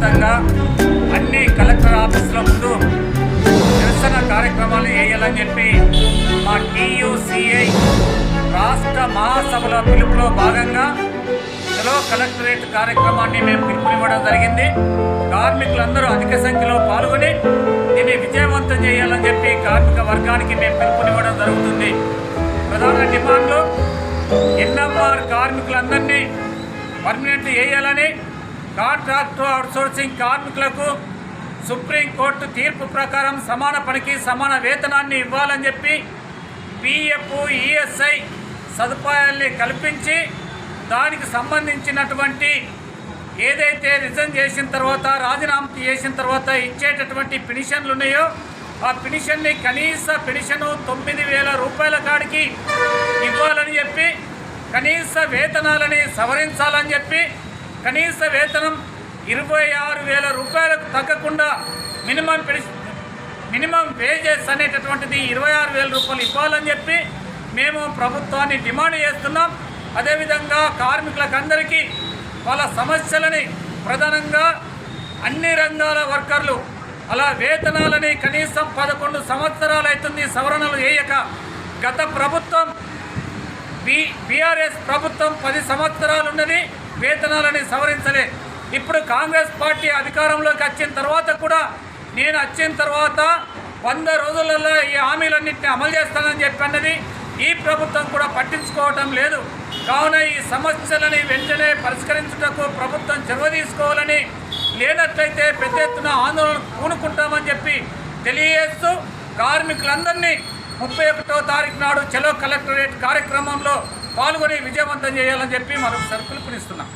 వ్యాప్తంగా అన్ని కలెక్టర్ ఆఫీసుల ముందు నిరసన కార్యక్రమాలు వేయాలని చెప్పి మా టీయూసిఐ రాష్ట్ర మహాసభల పిలుపులో భాగంగా చలో కలెక్టరేట్ కార్యక్రమాన్ని మేము పిలుపునివ్వడం జరిగింది. కార్మికులందరూ అధిక సంఖ్యలో పాల్గొని దీన్ని విజయవంతం చేయాలని చెప్పి కార్మిక వర్గానికి మేము పిలుపునివ్వడం జరుగుతుంది. ప్రధాన డిమాండ్లు ఎన్ఎంఆర్ కార్మికులందరినీ పర్మనెంట్ వేయాలని కాంట్రాక్టు అవుట్సోర్సింగ్ కార్మికులకు సుప్రీంకోర్టు తీర్పు ప్రకారం సమాన పనికి సమాన వేతనాన్ని ఇవ్వాలని చెప్పి పిఎఫ్ ఈఎస్ఐ సదుపాయాల్ని కల్పించి దానికి సంబంధించినటువంటి ఏదైతే రిజైన్ చేసిన తర్వాత రాజీనామా చేసిన తర్వాత ఇచ్చేటటువంటి పెన్షన్లు ఉన్నాయో ఆ పెన్షన్ని కనీస పెన్షను తొమ్మిది వేల రూపాయల కాడికి ఇవ్వాలని చెప్పి కనీస వేతనాలని సవరించాలని చెప్పి కనీస వేతనం ఇరవై ఆరు వేల రూపాయలకు తగ్గకుండా మినిమం పెన్షన్ మినిమం వేజెస్ అనేటటువంటిది ఇరవై ఆరు వేల రూపాయలు ఇవ్వాలని చెప్పి మేము ప్రభుత్వాన్ని డిమాండ్ చేస్తున్నాం. అదేవిధంగా కార్మికులకు అందరికీ వాళ్ళ సమస్యలని ప్రధానంగా అన్ని రంగాల వర్కర్లు అలా వేతనాలని కనీసం పదకొండు సంవత్సరాలు అవుతుంది సవరణలు చేయక గత ప్రభుత్వం బి బీఆర్ఎస్ ప్రభుత్వం పది సంవత్సరాలు ఉన్నది. వేతనాలని సవరించలే. ఇప్పుడు కాంగ్రెస్ పార్టీ అధికారంలోకి వచ్చిన తర్వాత కూడా నేను వచ్చిన తర్వాత వంద రోజులలో ఈ హామీలన్నింటినీ అమలు చేస్తానని చెప్పి అన్నది ఈ ప్రభుత్వం కూడా పట్టించుకోవటం లేదు. కావున ఈ సమస్యలని వెంటనే పరిష్కరించుటకు ప్రభుత్వం చొరవ తీసుకోవాలని లేనట్లయితే పెద్ద ఎత్తున ఆందోళన పూనుకుంటామని చెప్పి తెలియజేస్తూ కార్మికులందరినీ ముప్పై ఒకటో తారీఖు నాడు చెలో కలెక్టరేట్ కార్యక్రమంలో పాల్గొని విజయవంతం చేయాలని చెప్పి మనం సర్కులు పిలుస్తున్నాం.